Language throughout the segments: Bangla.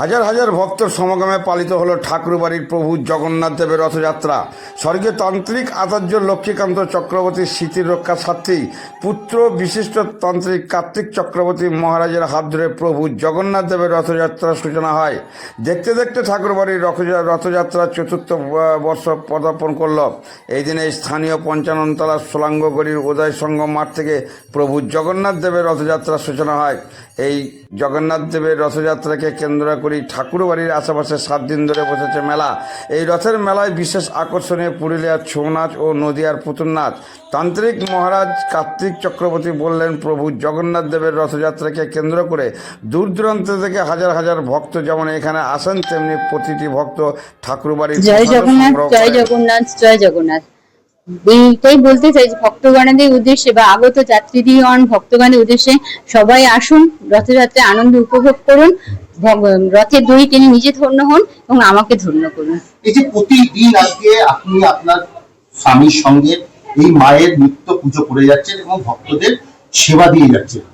হাজার হাজার ভক্তর সমাগমে পালিত হলো ঠাকুরবাড়ির প্রভু জগন্নাথ দেবের রথযাত্রা। স্বর্গীয় তান্ত্রিক আচার্য লক্ষ্মীকান্ত চক্রবর্তীর স্মৃতির রক্ষা স্বার্থেই পুত্র বিশিষ্ট তান্ত্রিক কার্তিক চক্রবর্তী মহারাজের হাত ধরে প্রভু জগন্নাথ দেবের রথযাত্রার সূচনা হয়। দেখতে দেখতে ঠাকুরবাড়ির রথযা- রথযাত্রা চতুর্থ বর্ষ পদার্পণ করল। এই দিনে স্থানীয় পঞ্চাননতলা সোলাঙ্গগড়ির উদয় সঙ্গম মাঠ থেকে প্রভু জগন্নাথ দেবের রথযাত্রার সূচনা হয়। এই জগন্নাথ দেবের রথযাত্রাকে কেন্দ্র করে ঠাকুরবাড়ির আশেপাশে সাত দিন ধরে বসেছে মেলা। এই রথের মেলায় বিশেষ আকর্ষণীয় পুরুলিয়ার ছৌ নাচ ও নদিয়ার পুতুল নাচ তান্ত্রিক মহারাজ কার্তিক চক্রবর্তী বললেন প্রভু জগন্নাথ দেবের রথযাত্রাকে কেন্দ্র করে দূর দূরান্ত থেকে হাজার হাজার ভক্ত যেমন এখানে আসেন তেমনি প্রতিটি ভক্ত ঠাকুরবাড়ির জয় জগন্নাথ জয় জগন্নাথ জয় জগন্নাথ। এইটাই বলতে চাই যে ভক্তগণের উদ্দেশ্যে বা আগত যাত্রীগণ ভক্তগণের উদ্দেশ্যে সবাই আসুন রথযাত্রায় আনন্দ উপভোগ করুন। রথের দড়ি টেনে নিজে ধন্য হন এবং আমাকে ধন্য করুন। এই যে প্রতিদিন আজকে আপনি আপনার স্বামীর সঙ্গে এই মায়ের নিত্য পুজো করে যাচ্ছেন এবং ভক্তদের সেবা দিয়ে যাচ্ছেন।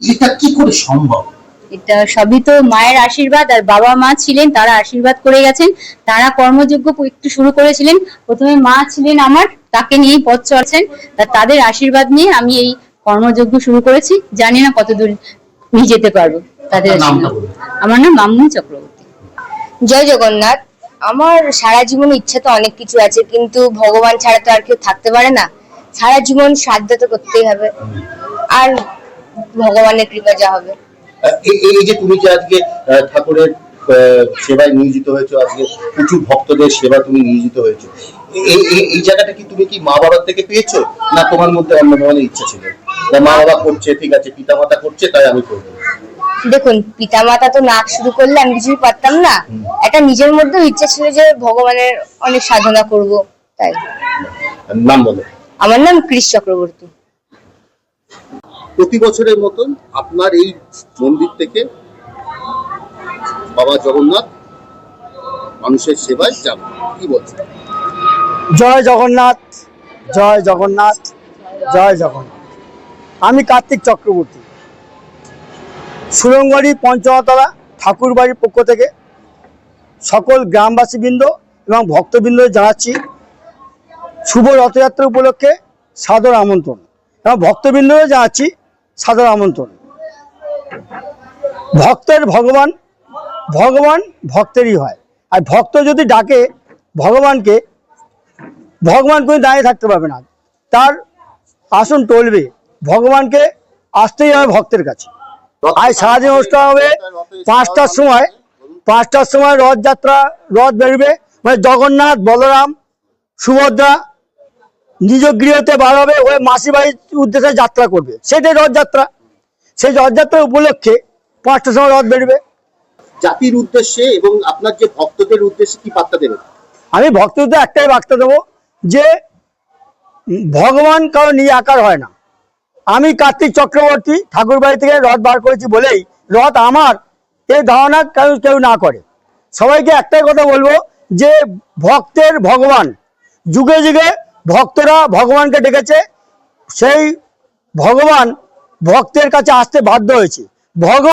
এটা কি করে সম্ভব? এটা সবই তো মায়ের আশীর্বাদ আর বাবা মা ছিলেন তারা আশীর্বাদ করে গেছেন তারা কর্মযোগ্য একটু শুরু করেছিলেন। প্রথমে মা ছিলেন আমার তাকে নিয়েই পথ চলছেন তা তাদের আশীর্বাদ নিয়ে আমি এই কর্মযজ্ঞ শুরু করেছি। জানি না কতদূর নিয়ে যেতে পারব। তাদের। আমার নাম মামুন চক্রবর্তী। জয় জগন্নাথ। আমার সারা জীবন ইচ্ছা তো অনেক কিছু আছে কিন্তু ভগবান ছাড়া তো আর কেউ থাকতে পারে না। সারা জীবন সাধ্য তো করতেই হবে। আর ভগবানের কৃপা যা হবে। আহ, এই যে তুমি যে আজকে ঠাকুরের সেবায় নিয়োজিত হয়েছো আজকে প্রচুর ভক্তদের সেবা তুমি নিয়োজিত হয়েছো এই এই- এই জায়গাটা কি তুমি কি মা বাবার থেকে পেয়েছ? না তোমার মধ্যে অন্য ধরনের ইচ্ছা ছিল? মা বাবা করছে ঠিক আছে পিতা মাতা করছে তাই আমি করব। দেখুন পিতামাতা তো নাচ শুরু করলে আমি কিছুই পারতাম না। একটা নিজের মধ্যেও ইচ্ছা ছিল যে ভগবানের অনেক সাধনা করব তাই। নাম বলো। আমার নাম কৃষ চক্রবর্তী। প্রতি বছরের মতন আপনার এই মন্দির থেকে বাবা জগন্নাথ মানুষের সেবায় যাব কি বলছেন? জয় জগন্নাথ জয় জগন্নাথ জয় জগন্নাথ। আমি কার্তিক চক্রবর্তী। সুরঙ্গড়ি পঞ্চমতলা ঠাকুরবাড়ির পক্ষ থেকে সকল গ্রামবাসীবৃন্দ এবং ভক্তবৃন্দ জানাচ্ছি শুভ রথযাত্রা উপলক্ষে সাদর আমন্ত্রণ। এবং ভক্তবৃন্দও জানাচ্ছি সাদর আমন্ত্রণ। ভক্তের ভগবান ভগবান ভক্তেরই হয়। আর ভক্ত যদি ডাকে ভগবানকে, ভগবান কোনো দাঁড়িয়ে থাকতে পারবে না। তার আসন টলবে। ভগবানকে আসতেই হবে ভক্তের কাছে। আজ সারাদিন অনুষ্ঠান হবে। পাঁচটার সময় পাঁচটার সময় রথযাত্রা রথ বেরোবে। মানে জগন্নাথ বলরাম সুভদ্রা নিজ গৃহতে বার হবে ওই মাসি বাড়ির উদ্দেশ্যে যাত্রা করবে। সেটাই রথযাত্রা। সেই রথযাত্রা উপলক্ষে পাঁচটার সময় রথ বেরোবে। জাতির উদ্দেশ্যে এবং আপনার যে ভক্তদের উদ্দেশ্যে কি বার্তা দেবেন? আমি ভক্তদের একটাই বার্তা দেবো যে ভগবান কারও নিয়ে আকার হয় না। আমি কার্তিক চক্রবর্তী ঠাকুর বাড়ি থেকে রথ বার করেছি বলেই রথ আমার এই ধারণা কেউ কেউ না করে। সবাইকে একটাই কথা বলব যে ভক্তের ভগবান, যুগে যুগে ভক্তরা ভগবানকে ডেকেছে। সেই ভগবান ভক্তের কাছে আসতে বাধ্য হয়েছে। ভগবান